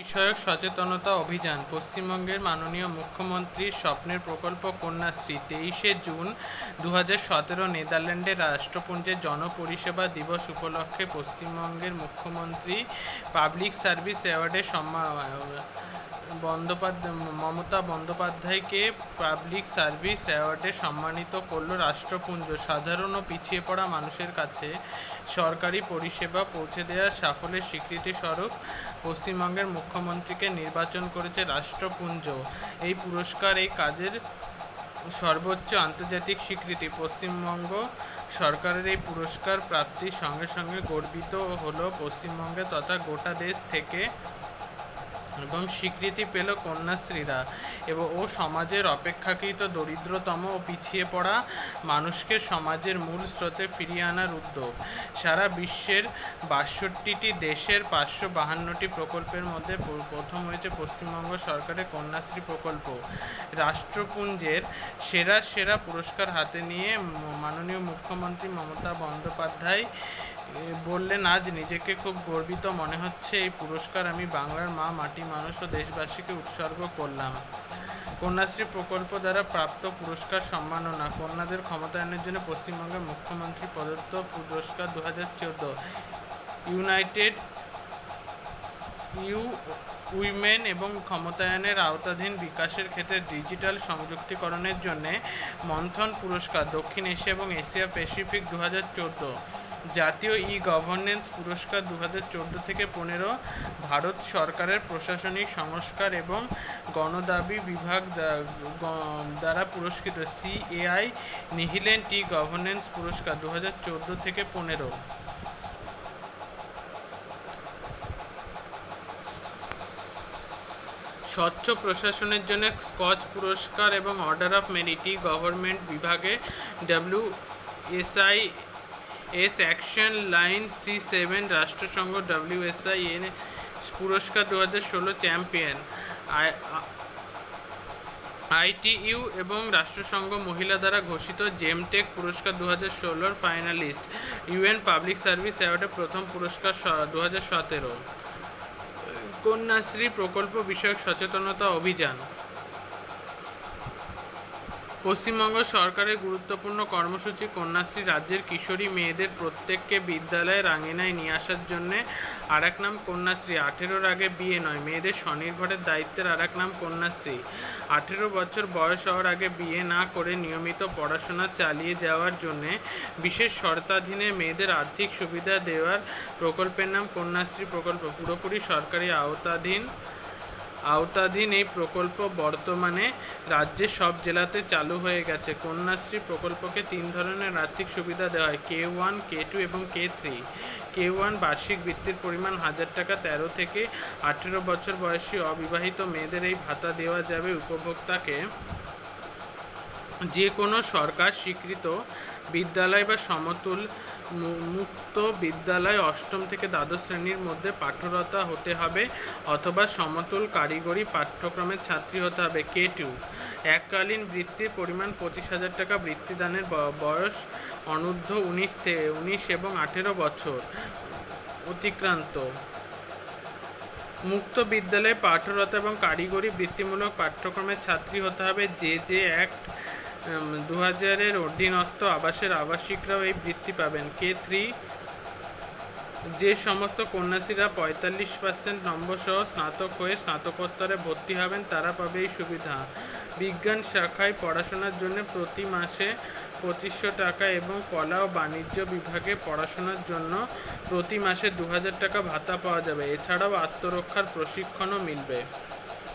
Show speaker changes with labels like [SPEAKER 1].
[SPEAKER 1] বিষয়ক সচেতনতা অভিযান, পশ্চিমবঙ্গের মাননীয় মুখ্যমন্ত্রীর স্বপ্নের প্রকল্প কন্যাশ্রী, তেইশে জুন দু সতেরো নেদারল্যান্ডের রাষ্ট্রপুঞ্জের জনপরিষেবা দিবস উপলক্ষে পশ্চিমবঙ্গের মুখ্যমন্ত্রী পাবলিক সার্ভিস অ্যাওয়ার্ডে সম্মান বন্দ্যোপাধ্যায়, মমতা বন্দ্যোপাধ্যায়কে পাবলিক সার্ভিস অ্যাওয়ার্ডে সম্মানিত করল রাষ্ট্রপুঞ্জ। সাধারণ ও পিছিয়ে পড়া মানুষের কাছে সরকারি পরিষেবা পৌঁছে দেওয়ার সাফল্যের স্বীকৃতি স্বরূপ পশ্চিমবঙ্গের মুখ্যমন্ত্রীকে নির্বাচন করেছে রাষ্ট্রপুঞ্জ। এই পুরস্কার এই কাজের সর্বোচ্চ আন্তর্জাতিক স্বীকৃতি। পশ্চিমবঙ্গ সরকারের এই পুরস্কার প্রাপ্তির সঙ্গে সঙ্গে গর্বিত হলো পশ্চিমবঙ্গে তথা গোটা দেশ থেকে এবং স্বীকৃতি পেল কন্যাশ্রীরা এবং ও সমাজের অপেক্ষাকৃত দরিদ্রতম ও পিছিয়ে পড়া মানুষকে সমাজের মূল স্রোতে ফিরিয়ে আনার উদ্যোগ। সারা বিশ্বের বাষট্টিটি দেশের পাঁচশো বাহান্নটি প্রকল্পের মধ্যে প্রথম হয়েছে পশ্চিমবঙ্গ সরকারের কন্যাশ্রী প্রকল্প। রাষ্ট্রপুঞ্জের সেরা সেরা পুরস্কার হাতে নিয়ে মাননীয় মুখ্যমন্ত্রী মমতা বন্দ্যোপাধ্যায় বললেন, আজ নিজেকে খুব গর্বিত মনে হচ্ছে, এই পুরস্কার আমি বাংলার মা মাটি মানুষ ও দেশবাসীকে উৎসর্গ করলাম। কন্যাশ্রী প্রকল্প দ্বারা প্রাপ্ত পুরস্কার সম্মাননা, কন্যাদের ক্ষমতায়নের জন্য পশ্চিমবঙ্গের মুখ্যমন্ত্রী প্রদত্ত পুরস্কার দু হাজার চোদ্দ। ইউনাইটেড ইউ উইমেন এবং ক্ষমতায়নের আওতাধীন বিকাশের ক্ষেত্রে ডিজিটাল সংযুক্তিকরণের জন্য মন্থন পুরস্কার, দক্ষিণ এশিয়া এবং এশিয়া প্যাসিফিক দু হাজার চোদ্দ। জাতীয় ই গভর্নেন্স পুরস্কার দু হাজার চোদ্দ থেকে পনেরো ভারত সরকারের প্রশাসনিক সংস্কার এবং গণদাবি বিভাগ দ্বারা পুরস্কৃত সিএআই নিহিলেন টি গভর্নেন্স পুরস্কার দু হাজার চোদ্দ থেকে পনেরো। স্বচ্ছ প্রশাসনের জন্য স্কচ পুরস্কার এবং অর্ডার অফ মেরিটি গভর্নমেন্ট বিভাগে W S I S action line C seven রাষ্ট্রসংঘ W S I N পুরস্কার দু হাজার ষোলো চ্যাম্পিয়ন। আইটিইউ এবং রাষ্ট্রসংঘ মহিলা দ্বারা ঘোষিত জেমটেক পুরস্কার দু হাজার ষোলোর ফাইনালিস্ট। ইউএন পাবলিক সার্ভিস অ্যাওয়ার্ডে প্রথম পুরস্কার দু হাজার সতেরো। কন্যাশ্রী প্রকল্প বিষয়ক সচেতনতা অভিযান। পশ্চিমবঙ্গ সরকারের গুরুত্বপূর্ণ কর্মসূচি কন্যাশ্রী রাজ্যের কিশোরী মেয়েদের প্রত্যেককে বিদ্যালয়ের আঙিনায় নিয়ে আসার জন্যে আর এক নাম কন্যাশ্রী। আঠেরোর আগে বিয়ে নয়, মেয়েদের স্বনির্ভরের দায়িত্বের আর এক নাম কন্যাশ্রী। আঠেরো বছর বয়স হওয়ার আগে বিয়ে না করে নিয়মিত পড়াশোনা চালিয়ে যাওয়ার জন্যে বিশেষ শর্তাধীনে মেয়েদের আর্থিক সুবিধা দেওয়ার প্রকল্পের নাম কন্যাশ্রী প্রকল্প। পুরোপুরি সরকারি আওতাধীন আওতাধীন এই প্রকল্প বর্তমানে রাজ্যের সব জেলাতে চালু হয়ে গেছে। কন্যাশ্রী প্রকল্পকে তিন ধরনের আর্থিক সুবিধা দেওয়া হয়। কে ওয়ান, কে টু এবং কে থ্রি। কে ওয়ান বার্ষিক বৃত্তির পরিমাণ হাজার টাকা, তেরো থেকে আঠেরো বছর বয়সী অবিবাহিত মেয়েদের এই ভাতা দেওয়া যাবে উপভোক্তাকে। যে কোনো সরকার স্বীকৃত বিদ্যালয় বা সমতুল মুক্ত বিদ্যালয় অষ্টম থেকে দ্বাদশ শ্রেণির মধ্যে পাঠরতা হতে হবে অথবা সমতুল কারিগরি পাঠ্যক্রমের ছাত্রী হতে হবে। K two? এককালীন বৃত্তির পরিমাণ পঁচিশ হাজার টাকা বৃত্তিদানের বয়স অনূর্ধ্ব উনিশ থেকে উনিশ এবং আঠেরো বছর। অতিক্রান্ত। মুক্ত বিদ্যালয়ে পাঠরত এবং কারিগরি বৃত্তিমূলক পাঠ্যক্রমের ছাত্রী হতে হবে। যে যে অ্যাক্ট দু হাজারের অধীনস্থ আবাসের আবাসিকরাও এই বৃত্তি পাবেন। K three? যে সমস্ত কন্যাশ্রীরা পঁয়তাল্লিশ পার্সেন্ট নম্বর সহ স্নাতক হয়ে স্নাতকোত্তরে ভর্তি হবেন, তারা পাবে এই সুবিধা। বিজ্ঞান শাখায় পড়াশোনার জন্য প্রতি মাসে পঁচিশশো টাকা এবং কলা ও বাণিজ্য বিভাগে পড়াশোনার জন্য প্রতি মাসে দু হাজার টাকা ভাতা পাওয়া যাবে। এছাড়াও আত্মরক্ষার প্রশিক্ষণও মিলবে।